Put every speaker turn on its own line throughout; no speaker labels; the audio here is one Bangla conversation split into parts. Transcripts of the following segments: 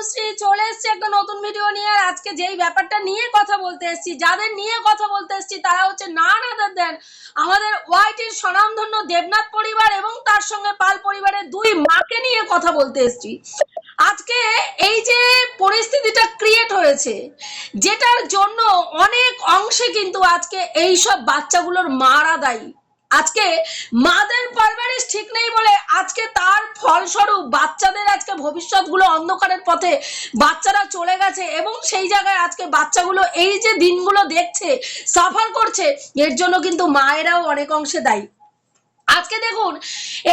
অনুশ্রী চলে এসেছে একটা নতুন ভিডিও নিয়ে। আজকে যেই ব্যাপারটা নিয়ে কথা বলতে এসেছি, যাদের নিয়ে কথা বলতে এসেছি, তারা হচ্ছে না না দেন আমাদের ওয়াইটির স্বনামধন্য দেবনাথ পরিবার এবং তার সঙ্গে পাল পরিবারের দুই মাকে নিয়ে কথা বলতে এসেছি। আজকে এই যে পরিস্থিতিটা ক্রিয়েট হয়েছে, যেটার জন্য অনেক অংশে কিন্তু আজকে এই সব বাচ্চাগুলোর মারা দায়ী। আজকে মাদের পারভারিশ ঠিক নেই বলে আজকে তার ফলস্বরূপ বাচ্চাদের আজকে ভবিষ্যৎগুলো অন্ধকারের পথে বাচ্চারা চলে গেছে এবং সেই জায়গায় আজকে বাচ্চাগুলো এই যে দিনগুলো দেখছে সাফার করছে, এর জন্য কিন্তু মায়েরাও অনেক অংশে দায়ী। আজকে দেখুন,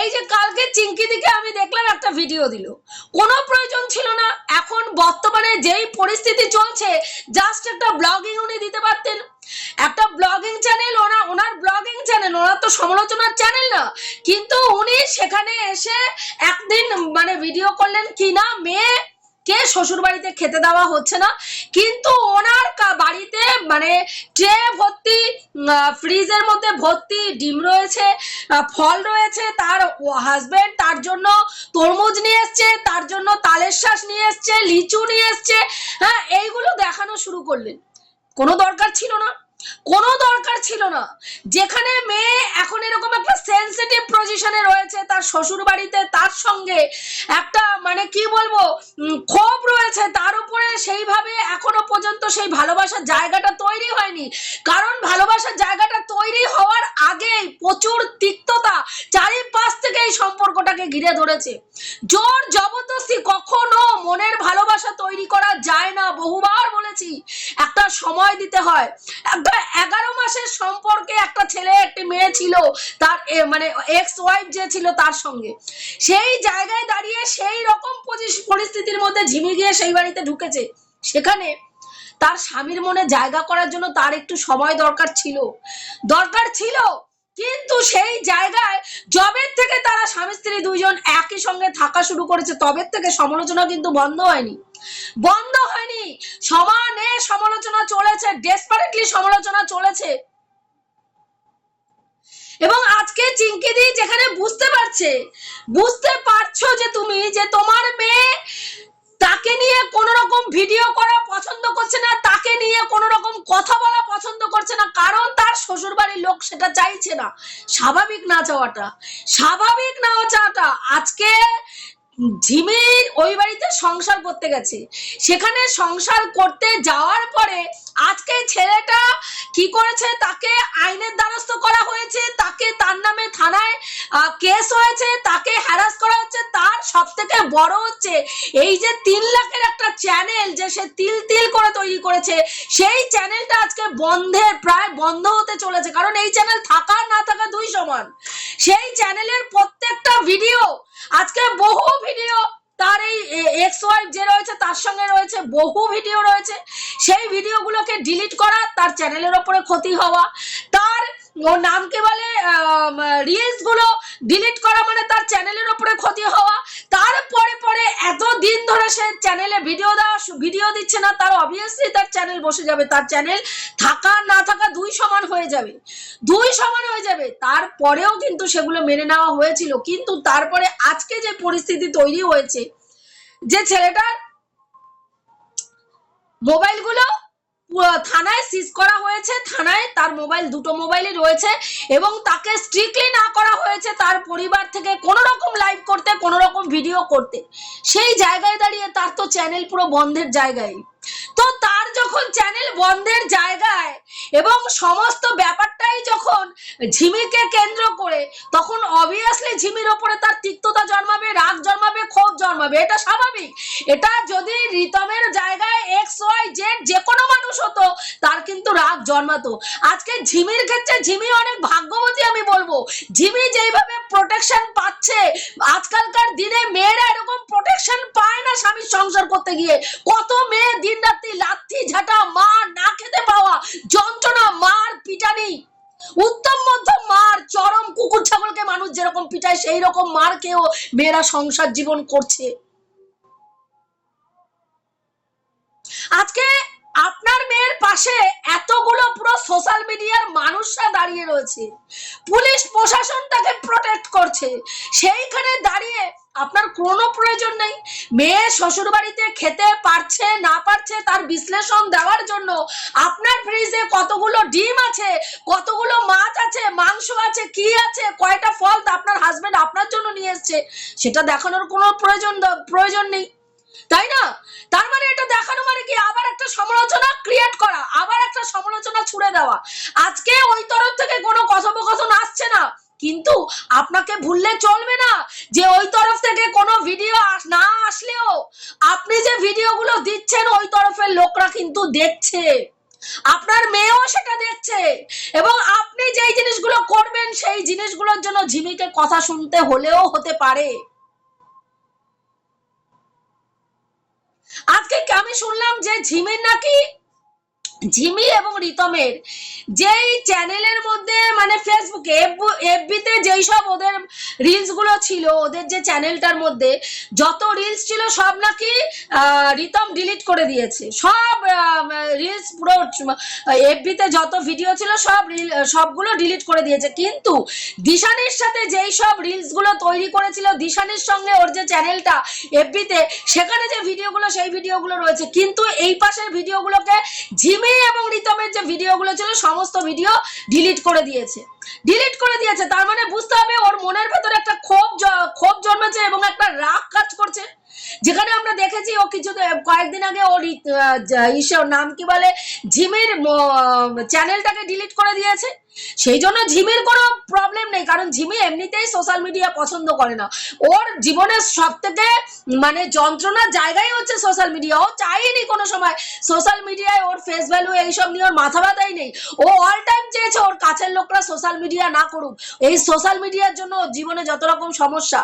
এই যে কালকে চিঙ্কি দিকে আমি দেখলাম একটা ভিডিও দিল। কোনো প্রয়োজন ছিল না, এখন বর্তমানে যেই পরিস্থিতি চলছে জাস্ট একটা ব্লগিং উনি দিতে পারতেন। একটা ব্লগিং চ্যানেল ওনার ওনার ব্লগিং চ্যানেল ওনার তো সমালোচনার চ্যানেল না, কিন্তু উনি সেখানে এসে একদিন মানে ভিডিও করলেন কি না মেয়ে কে শ্বশুর বাড়িতে খেতে দেওয়া হচ্ছে না, কিন্তু ওনার বাড়িতে মানে ট্রে ভর্তি ফ্রিজের মধ্যে ভর্তি ডিম রয়েছে ফল রয়েছে, তার হাজবেন্ড তার জন্য তরমুজ নিয়ে এসছে, তার জন্য তালের শ্বাস নিয়ে এসছে, লিচু নিয়ে এসছে হ্যাঁ এইগুলো দেখানো শুরু করলেন। কোনো দরকার ছিল না। কোনো দরকার ছিল না। যেখানে মেয়ে এখন এরকম একটা সেন্সিটিভ পজিশনে শ্বশুর বাড়িতে তার সঙ্গে একটা মানে কি বলব ক্ষোভ রয়েছে তার উপরে। সেইভাবে এখনও পর্যন্ত সেই ভালোবাসার জায়গাটা তৈরি হয়নি। কারণ ভালোবাসার জায়গাটা তৈরি হওয়ার আগেই প্রচুর তিক্ততা চারিপাশ থেকে এই সম্পর্কটাকে ঘিরে ধরেছে। জোর জবরদস্তি কখনো মনের ভালোবাসা তৈরি করা যায় না, বহুবার বলেছি। একটা সময় দিতে হয়। একটা এগারো মাসের সম্পর্কে একটা ছেলে, একটি মেয়ে ছিল, তার মানে এক্স ওয়াইফ যে ছিল, তার সঙ্গে। সেই জায়গায় দাঁড়িয়ে সেই রকম পরিস্থিতির মধ্যে ঝিমি গিয়ে সেই বাড়িতে ঢুকেছে। সেখানে তার স্বামীর মনে জায়গা করার জন্য তার একটু সময় দরকার ছিল। দরকার ছিল, কিন্তু সেই জায়গায় জবের থেকে তারা স্বামী, স্ত্রী দুইজন একই সঙ্গে থাকা শুরু করেছে। তবের থেকে সমালোচনা কিন্তু বন্ধ হয়নি। বন্ধ হয়নি। সমানে সমালোচনা চলেছে ডেসপারেটলি সমালোচনা চলেছে। আজকে দিয়ে যেখানে বুঝতে পারছে, বুঝতে পারছ যে তুমি যে তোমার মেয়ে তাকে নিয়ে কোন রকম ভিডিও করা পছন্দ করছে না, তাকে নিয়ে কোন রকম কথা বলা পছন্দ করছে না, কারণ তার শ্বশুর বাড়ির লোক সেটা চাইছে না। স্বাভাবিক না চাওয়াটা, স্বাভাবিক না চাওয়াটা। আজকে ঝিমির ওই বাড়িতে সংসার করতে গেছে। সেখানে সংসার করতে যাওয়ার পরে আজকে ছেলেটা কি করেছে? তাকে আইনের দ্বারস্থ করা হয়েছে। তাকে তার নামে থানায় কেস হয়েছে, তাকে হ্যারাস করা হচ্ছে, তার সব থেকে বড় হচ্ছে, এই যে তিন লাখের একটা চ্যানেল যে সে তিল তিল করে তৈরি করেছে, সেই চ্যানেলটা আজকে বন্ধের প্রায় বন্ধ হতে চলেছে। কারণ এই চ্যানেল থাকা না থাকা দুই সমান। সেই চ্যানেলের প্রত্যেকটা ভিডিও আজকে বহু ভিডিও তার এই এক্স ওয়াইফ যে রয়েছে, তার সঙ্গে রয়েছে, বহু ভিডিও রয়েছে। সেই ভিডিওগুলোকে ডিলিট করা, তার চ্যানেলের ওপরে ক্ষতি হওয়া, তার ও নামকে বলে রিলসগুলো ডিলিট করা মানে তার চ্যানেলের ওপরে ক্ষতি হওয়া। তারপরে পরে এত দিন ধরে সে চ্যানেলে ভিডিও দেওয়া ভিডিও দিচ্ছে না, তার অবভিয়াসলি তার চ্যানেল বসে যাবে। তার চ্যানেল থাকা, না থাকা দুই সমান হয়ে যাবে। দুই সমান হয়ে যাবে। তারপরেও কিন্তু সেগুলো মেনে নেওয়া হয়েছিল। কিন্তু তারপরে আজকে যে পরিস্থিতি তৈরি হয়েছে, যে ছেলেটার মোবাইলগুলো থানায় সিজ করা হয়েছে। থানায় তার মোবাইল দুটো মোবাইলই রয়েছে এবং তাকে স্ট্রিক্টলি না করা হয়েছে তার পরিবার থেকে কোনো রকম লাইভ করতে কোনো রকম ভিডিও করতে। সেই জায়গায় দাঁড়িয়ে তার তো চ্যানেল পুরো বন্ধের জায়গায়। তো তার যখন চ্যানেল বন্ধের জায়গায় এবং সমস্ত ব্যাপারটাই যখন ঝিমিকে কেন্দ্র করে, তখন অবভিয়াসলি ঝিমির ওপরে তার তিক্ততা জন্মাবে, রাগ জন্মাবে, ক্ষোভ জন্মাবে। এটা স্বাভাবিক। এটা যদি রিতমের জায়গায় এক্স ওয়াই জেড যে কোনো মানুষ হতো তার কিন্তু রাগ জন্মাতো। আজকে ঝিমির ক্ষেত্রে ঝিমি অনেক ভাগ্যবতী আমি বলব। ঝিমি যেইভাবে প্রোটেকশন পাচ্ছে, আজকালকার দিনে মেয়েরা এরকম প্রোটেকশন পায় না স্বামীর সংসার করতে গিয়ে। কত মেয়ে দিন রাত্রি লাথি, ঝাঁটা, মার, না খেতে পাওয়া, যন্ত্রণা, মার, পিটানি। উত্তম মধ্যম মার, চরম কুকুর ছাগলকে মানুষ যেরকম পিটায় সেই রকম মার কেও মেয়েরা সংসার জীবন করছে। আজকে আপনার মেয়ের পাশে এতগুলো পুরো সোশ্যাল মিডিয়ার মানুষরা দাঁড়িয়ে রয়েছে। পুলিশ প্রশাসন তাকে প্রোটেক্ট করছে। সেইখানে দাঁড়িয়ে আপনার কোনো প্রয়োজন নেই। মেয়ে শ্বশুর বাড়িতে খেতে পারছে, না পারছে তার বিশ্লেষণ দেওয়ার জন্য আপনার ফ্রিজে কতগুলো ডিম আছে, কতগুলো মাছ আছে, মাংস আছে, কি আছে, কয়টা ফল আপনার হাজবেন্ড আপনার জন্য নিয়ে এসছে, সেটা দেখানোর কোনো প্রয়োজন প্রয়োজন নেই। তাই না? তার মানে এটা দেখানো মানে কি? আবার একটা সমালোচনা ক্রিয়েট করা, আবার একটা সমালোচনা ছুড়ে দেওয়া। আজকে ওই তরফ থেকে কোনো কথোপকথন আসছে না। কিন্তু আপনাকে ভুললে চলবে না যে ওই তরফ থেকে কোনো ভিডিও না আসলেও আপনি যে ভিডিওগুলো দিচ্ছেন, ওই তরফের লোকরা কিন্তু দেখছে। আপনার মেয়েও সেটা দেখছে। এবং আপনি যেই জিনিসগুলো করবেন, সেই জিনিসগুলোর জন্য ঝিমিকে কথা শুনতে হলেও হতে পারে। শুনলাম যে ঝিমির নাকি ঝিমি এবং রিতমের যেই চ্যানেলের মধ্যে মানে ফেসবুকে এফবিতে যেই সব ওদের রিলসগুলো ছিল, ওদের যে চ্যানেলটার মধ্যে যত রিলস ছিল সব নাকি রিতম ডিলিট করে দিয়েছে। সব রিলস পুরো এফবিতে যত ভিডিও ছিল সব রিল সবগুলো ডিলিট করে দিয়েছে। কিন্তু দিশানির সাথে যেই সব রিলসগুলো তৈরি করেছিল, দিশানির সঙ্গে ওর যে চ্যানেলটা এফবিতে সেখানে যে ভিডিওগুলো সেই ভিডিওগুলো রয়েছে। কিন্তু এই পাশের ভিডিওগুলোকে ঝিমি এবং রিতমের যে ভিডিওগুলো ছিল, সমস্ত ভিডিও ডিলিট করে দিয়েছে। ডিলিট করে দিয়েছে, তার মানে বুঝতে হবে ওর মনের ভেতরে একটা ক্ষোভ ক্ষোভ জন্মেছে এবং একটা রাগ কাজ করছে। যেখানে আমরা দেখেছি ও কিছু কয়েকদিন আগে ওর ওর নাম কি বলে, ঝিমির চ্যানেলটাকে ডিলিট করে দিয়েছে। সেই জন্য ঝিমির কোনো প্রবলেম নেই, কারণ ঝিমি এমনিতেই সোশ্যাল মিডিয়া পছন্দ করে না। ওর জীবনের সব থেকে মানে যন্ত্রণার জায়গাই হচ্ছে সোশ্যাল মিডিয়া ও চাইনি কোনো সময় সোশ্যাল মিডিয়ায় ওর ফেস ভ্যালু এইসব নিয়ে ওর মাথা ব্যথাই নেই। ও অল টাইম চেয়েছে ওর কাছের লোকরা সোশ্যাল মিডিয়া না করুক। এই সোশ্যাল মিডিয়ার জন্য জীবনে যত রকম সমস্যা।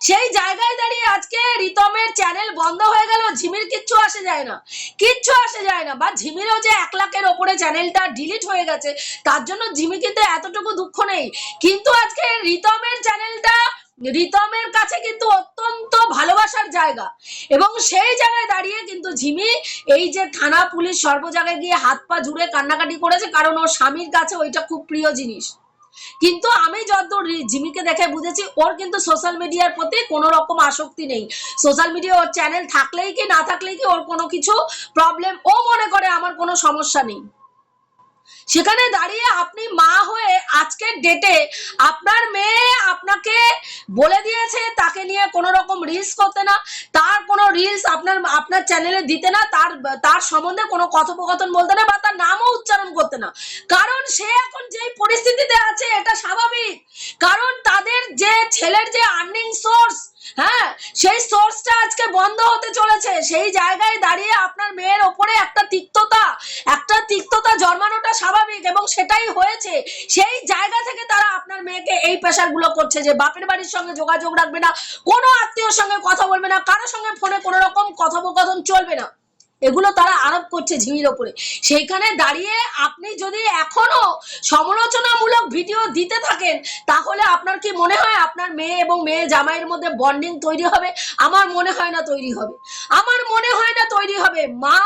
সেই জায়গায় দাঁড়িয়ে আজকে রিতমের চ্যানেল বন্ধ হয়ে গেল, ঝিমির কিচ্ছু আসে যায় না। কিচ্ছু আসে যায় না। বা ঝিমিরও যে এক লাখের ওপরে চ্যানেলটা ডিলিট হয়ে গেছে, তার জন্য ঝিমি কিন্তু এতটুকু দুঃখ নেই। কিন্তু আজকে রিতমের চ্যানেলটা রিতমের কাছে কিন্তু অত্যন্ত ভালোবাসার জায়গা। এবং সেই জায়গায় দাঁড়িয়ে কিন্তু ঝিমি এই যে থানা পুলিশ সর্ব জায়গায় গিয়ে হাত পা জুড়ে কান্নাকাটি করেছে, কারণ ওর স্বামীর কাছে ওইটা খুব প্রিয় জিনিস। কিন্তু আমি যতদূর জিমিকে দেখে বুঝেছি, ওর কিন্তু সোশ্যাল মিডিয়ার প্রতি কোনো রকম আসক্তি নেই। সোশ্যাল মিডিয়া ওর চ্যানেল থাকলেই কি, না থাকলেই কি ওর কোনো কিছু প্রবলেম ও মনে করে আমার কোনো সমস্যা নেই। সেখানে দাঁড়িয়ে আপনি মা হয়ে ডেটে আপনার মেয়ে আপনাকে বলে দিয়েছে, তাকে নিয়ে কোনো রকম রিলস করতে না। তার কোনো রিলস আপনার আপনার চ্যানেলে দিতে না, তার তার সম্বন্ধে কোনো কথোপকথন বলতে না বা তার নামও উচ্চারণ করতে না। কারণ সে এখন যেই পরিস্থিতিতে আছে, এটা স্বাভাবিক। কারণ তাদের যে ছেলের যে আর্নিং সোর্স হ্যাঁ সেই সোর্সটা আজকে বন্ধ হতে চলেছে। সেই জায়গায় দাঁড়িয়ে আপনার মেয়ের ওপরে একটা তিক্ততা একটা তিক্ততা জন্মানোটা স্বাভাবিক এবং সেটাই হয়েছে। সেই জায়গা থেকে তারা আপনার মেয়েকে এই প্রেশারগুলো করছে যে বাপের বাড়ির সঙ্গে যোগাযোগ রাখবে না, কোনো আত্মীয়র সঙ্গে কথা বলবে না, কারোর সঙ্গে ফোনে কোনো রকম কথোপকথন চলবে না। এগুলো তারা আরোপ করছে ঝিমির ওপরে। সেইখানে দাঁড়িয়ে আপনি যদি এখনও সমালোচনামূলক ভিডিও দিতে থাকেন, তাহলে আপনার কি মনে হয় আপনার মেয়ে এবং মেয়ে জামাইয়ের মধ্যে বন্ডিং তৈরি হবে? আমার মনে হয় না তৈরি হবে। আমার মনে হয় না তৈরি হবে। মা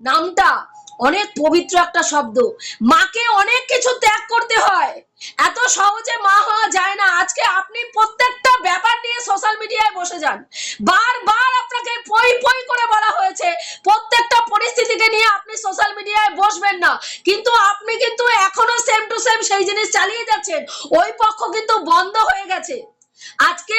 নামটা অনেক পবিত্র একটা শব্দ। মাকে অনেক কিছু ত্যাগ করতে হয়। এত সহজে মা হওয়া যায় না। আজকে আপনি প্রত্যেকটা ব্যাপার নিয়ে সোশ্যাল মিডিয়ায় বসে যান। বারবার আপনাকে পই পই করে বলা হয়েছে। প্রত্যেকটা পরিস্থিতিকে নিয়ে আপনি সোশ্যাল মিডিয়ায় বসবেন না। কিন্তু আপনি কিন্তু এখনও সেম টু সেম সেই জিনিস চালিয়ে যাচ্ছেন। ওই পক্ষ কিন্তু বন্ধ হয়ে গেছে। আজকে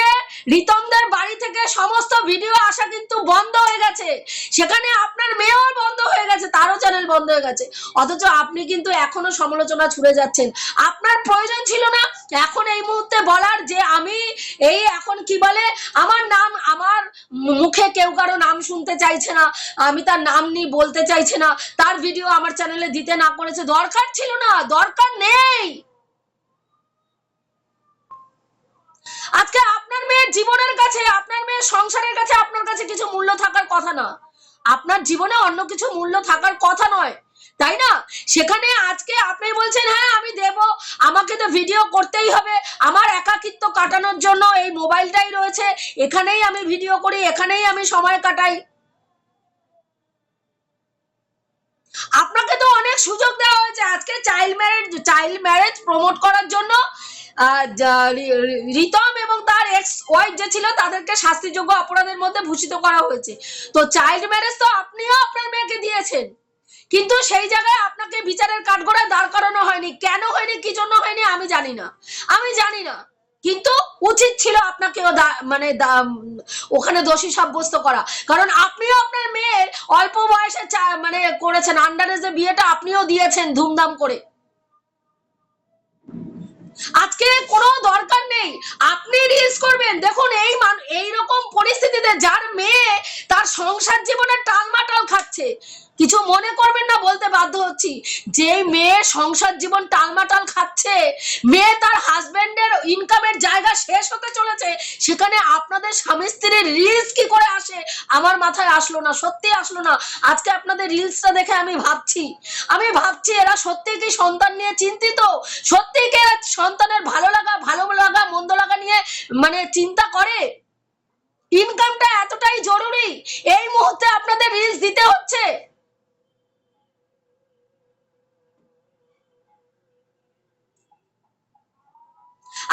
রিতমদের বাড়ি থেকে সমস্ত ভিডিও আসা কিন্তু বন্ধ হয়ে গেছে। সেখানে আপনার মেয়েও বন্ধ হয়ে গেছে, তারও চ্যানেল বন্ধ হয়ে গেছে। অথচ আপনি কিন্তু এখনও সমালোচনা ছুড়ে যাচ্ছেন। আপনার প্রয়োজন ছিল না এখন এই মুহূর্তে বলার যে আমি এই এখন কি বলে, আমার নাম, আমার মুখে কেউ কারও নাম শুনতে চাইছে না, আমি তার নাম নিয়ে বলতে চাইছে না, তার ভিডিও আমার চ্যানেলে দিতে না করেছে, দরকার ছিল না, দরকার নেই। আজকে আপনার মেয়ের জীবনের কাছে, আপনার মেয়ের সংসারের কাছে আপনার কাছে কিছু মূল্য থাকার কথা না। আপনার জীবনে অন্য কিছু মূল্য থাকার কথা নয়, তাই না? সেখানে আজকে আপনি বলছেন হ্যাঁ আমি দেব, আমাকে তো ভিডিও করতেই হবে। আমার একাকিত্ব কাটানোর জন্য এই মোবাইলটাই রয়েছে। এখানেই আমি ভিডিও করি, এখানেই আমি সময় কাটাই। আপনাকে তো অনেক সুযোগ দেওয়া হয়েছে। আজকে child marriage child marriage promote করার জন্য রিতম এবং তার এক্স ওয়াইফ যে ছিল, তাদেরকে শাস্তিযোগ্য অপরাধের মধ্যে ভূষিত করা হয়েছে। তো চাইল্ড ম্যারেজ তো আপনিও আপনার মেয়েকে দিয়েছেন। কিন্তু সেই জায়গায় আপনাকে বিচারের কাঠগড়ায় দাঁড় করানো হয়নি। কেন হয়নি? কি জন্য হয়নি? আমি জানি না। আমি জানি না। কিন্তু উচিত ছিল আপনাকেও দা- মানে ওখানে দোষী সাব্যস্ত করা। কারণ আপনিও আপনার মেয়ের অল্প বয়সে মানে করেছেন। আন্ডারেজে বিয়েটা আপনিও দিয়েছেন ধুমধাম করে। আজকে কোনো দরকার নেই। আপনি রিলস করবেন। দেখুন, এই মান এইরকম পরিস্থিতিতে যার মেয়ে তার সংসার জীবনে টালমাটাল খাচ্ছে। কিছু মনে করবেন না বলতে বাধ্য হচ্ছি। যে মেয়ে সংসার জীবন টালমাটাল খাচ্ছে, মেয়ে তার হাজবেন্ডের ইনকামের জায়গা শেষ হতে চলেছে, সেখানে আপনাদের স্বামী স্ত্রীর রিলস কি করে আসে? আমার মাথায় আসলো না, সত্যি আসলো না। আজকে আপনাদের রিলসটা দেখে আমি ভাবছি। আমি ভাবছি এরা সত্যি কি সন্তান নিয়ে চিন্তিত? সত্যি কি এরা সন্তানের ভালো লাগা ভালো লাগা, মন্দ লাগা নিয়ে মানে চিন্তা করে? ইনকামটা এতটাই জরুরি? এই মুহূর্তে আপনাদের রিলস দিতে হচ্ছে?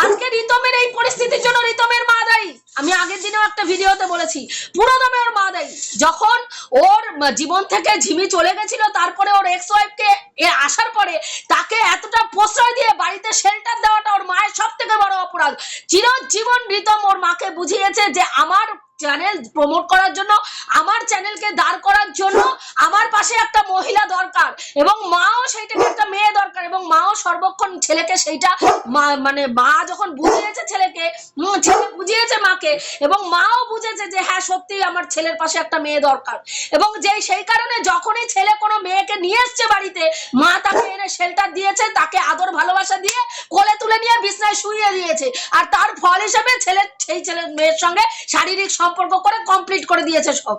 আজকে রিতমের এই পরিস্থিতির জন্য রিতমের মা দায়ী। আমি আগের দিনেও একটা ভিডিওতে বলেছি, পুরোদমে ওর মা দায়ী। যখন ওর জীবন থেকে ঝিমি চলে গেছিল, তারপরে ওর এক্স ওয়াইফকে এ আসার পরে তাকে এতটা প্রশ্রয় দিয়ে বাড়িতে শেল্টার দেওয়াটা ওর মায়ের সব থেকে বড় অপরাধ। চিরজীবন রিতম ওর মাকে বুঝিয়েছে যে আমার চ্যানেল প্রমোট করার জন্য, আমার চ্যানেলকে দাঁড় করার জন্য আমার পাশে একটা মহিলা দরকার এবং মাও সেইটাকে একটা মেয়ে দরকার এবং মাও সর্বক্ষণ ছেলেকে সেইটা মানে মা যখন বুঝিয়েছে ছেলেকে ছেলে বুঝিয়েছে মাকে এবং মাও বুঝেছে যে হ্যাঁ সত্যি আমার ছেলের পাশে একটা মেয়ে দরকার এবং যে সেই কারণে যখনই ছেলে কোনো মেয়েকে নিয়ে এসছে বাড়িতে, মা তাকে এনে শেল্টার দিয়েছে, তাকে আদর ভালোবাসা দিয়ে কোলে তুলে নিয়ে বিছনায় শুইয়ে দিয়েছে। আর তার ফল হিসেবে ছেলে সেই ছেলের মেয়ের সঙ্গে শারীরিক সম্পর্ক করে কমপ্লিট করে দিয়েছে সব।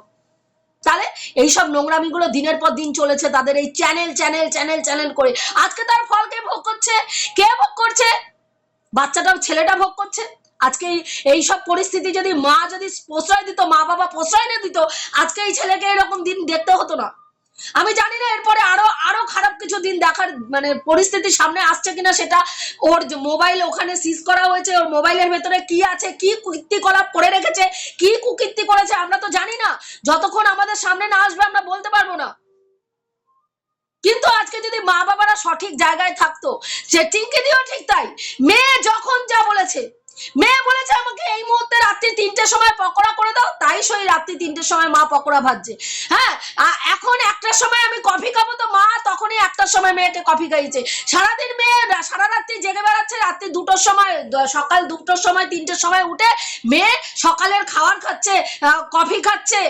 তাহলে এইসব নোংরামিগুলো দিনের পর দিন চলেছে তাদের এই চ্যানেল চ্যানেল চ্যানেল চ্যানেল করে। আজকে তার ফল কে ভোগ করছে? কে ভোগ করছে? বাচ্চাটা ছেলেটা ভোগ করছে। আজকে এই সব পরিস্থিতি যদি মা যদি প্রশ্রয় দিত, মা বাবা প্রশ্রয় না দিত, আজকে এই ছেলেকে এরকম দিন দেখতে হতো না। আমি জানি না, এরপরে আরও আরও খারাপ কিছু দিন দেখার মানে পরিস্থিতি সামনে আসছে কিনা সেটা ওর মোবাইল ওখানে সিজ করা হয়েছে, ওর মোবাইলের ভেতরে কি আছে, কি কীর্তিকলাপ করে রেখেছে, কি কুকীর্তি করেছে আমরা তো জানি না। যতক্ষণ আমাদের সামনে না আসবে, আমরা বলতে পারব না। কিন্তু আজকে যদি মা বাবারা সঠিক জায়গায় থাকতো, সে টিঙ্কি দিও ঠিক তাই। মেয়ে যখন যা বলেছে মেয়ে বলেছে আমাকে এই মুহূর্তে রাত্রি তিনটের সময় পকোড়া করে দাও, তাই সই রাত্রি তিনটের সময় মা পকোড়া ভাজছে। হ্যাঁ এখন একটার সময় আমি কফি খাব তো মা তখনই একটার সময় মেয়েকে কফি খাইয়েছে। সারাদিন মেয়ে সারা রাত্রি জেগে বেড়াচ্ছে, রাত্রি দুটোর সময় সকাল দুটোর সময়, তিনটের সময় উঠে মেয়ে সকালের খাবার খাচ্ছে কফি খাচ্ছে।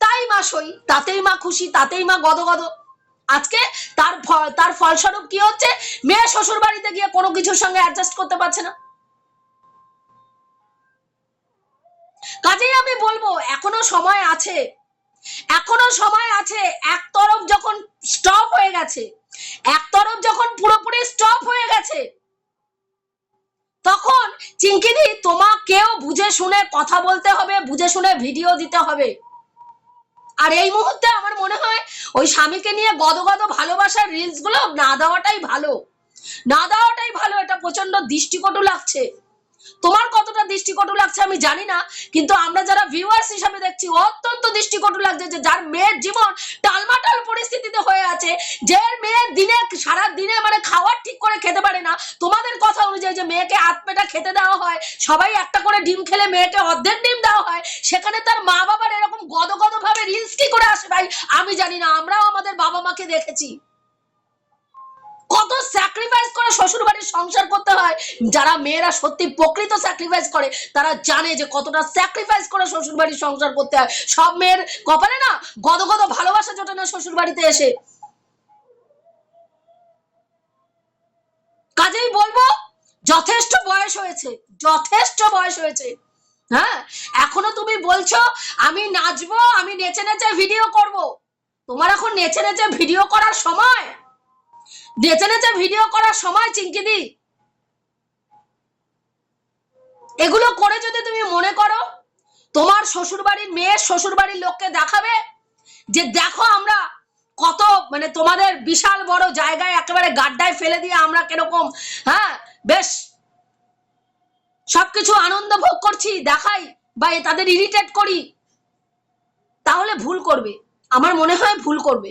তাই মা সই, তাতেই মা খুশি, তাতেই মা গদগদ। আজকে তার তার ফলস্বরূপ কি হচ্ছে? মেয়ে শ্বশুর বাড়িতে গিয়ে কোনো কিছুর সঙ্গে অ্যাডজাস্ট করতে পারছে না। কাজেই আমি বলব, এখনও সময় আছে। এখনও সময় আছে। এক তরফ যখন স্টপ হয়ে গেছে, এক তরফ যখন পুরোপুরি স্টপ হয়ে গেছে, তখন চিঙ্কিদি তোমাকেও বুঝে শুনে কথা বলতে হবে, বুঝে শুনে ভিডিও দিতে হবে। আর এই মুহূর্তে আমার মনে হয় ওই স্বামীকে নিয়ে গদগদ ভালোবাসার রিলসগুলো না দেওয়াটাই ভালো। না দেওয়াটাই ভালো, এটা প্রচণ্ড দৃষ্টিকটু লাগছে। তোমার কতটা দৃষ্টিকটু লাগছে আমি জানি না, কিন্তু আমরা যারা ভিউয়ার্স হিসাবে দেখছি অত্যন্ত দৃষ্টিকটু লাগছে যে যার মেয়ের জীবন টালমাটাল পরিস্থিতিতে হয়ে আছে, যে মেয়ের দিনে, সারা দিনে মানে খাওয়ার ঠিক করে খেতে পারে না, তোমাদের কথা অনুযায়ী যে মেয়েকে আধ পেটা খেতে দেওয়া হয়, সবাই একটা করে ডিম খেলে মেয়েকে অর্ধেক ডিম দেওয়া হয়, সেখানে তার মা বাবার এরকম গদগদ ভাবে রিলস কি করে আসে ভাই, আমি জানি না, আমরাও আমাদের বাবা মাকে দেখেছি। কত স্যাক্রিফাইস করে শ্বশুর বাড়ির সংসার করতে হয়? যারা মেয়েরা সত্যি প্রকৃত স্যাক্রিফাইস করে, তারা জানে যে কতটা স্যাক্রিফাইস করে শ্বশুর বাড়ির সংসার করতে হয়। সব মেয়ের কপালে না গদ গদ ভালোবাসা জোটে না শ্বশুর বাড়িতে এসে। কাজেই বলব, যথেষ্ট বয়স হয়েছে, যথেষ্ট বয়স হয়েছে। হ্যাঁ এখনও তুমি বলছো, আমি নাচবো, আমি নেচে নেচে ভিডিও করব। তোমার এখন নেচে নেচে ভিডিও করার সময়? নেচে নেচে ভিডিও করার সময় চিঙ্কিদি এগুলো করে যদি তুমি মনে করো, তোমার শ্বশুর বাড়ির মেয়ের শ্বশুর বাড়ির লোককে দেখাবে যে দেখো আমরা কত মানে তোমাদের বিশাল বড় জায়গায় একেবারে গাড্ডায় ফেলে দিয়ে আমরা কীরকম হ্যাঁ বেশ সবকিছু আনন্দ ভোগ করছি, দেখাই বা তাদের ইরিটেট করি, তাহলে ভুল করবে। আমার মনে হয় ভুল করবে।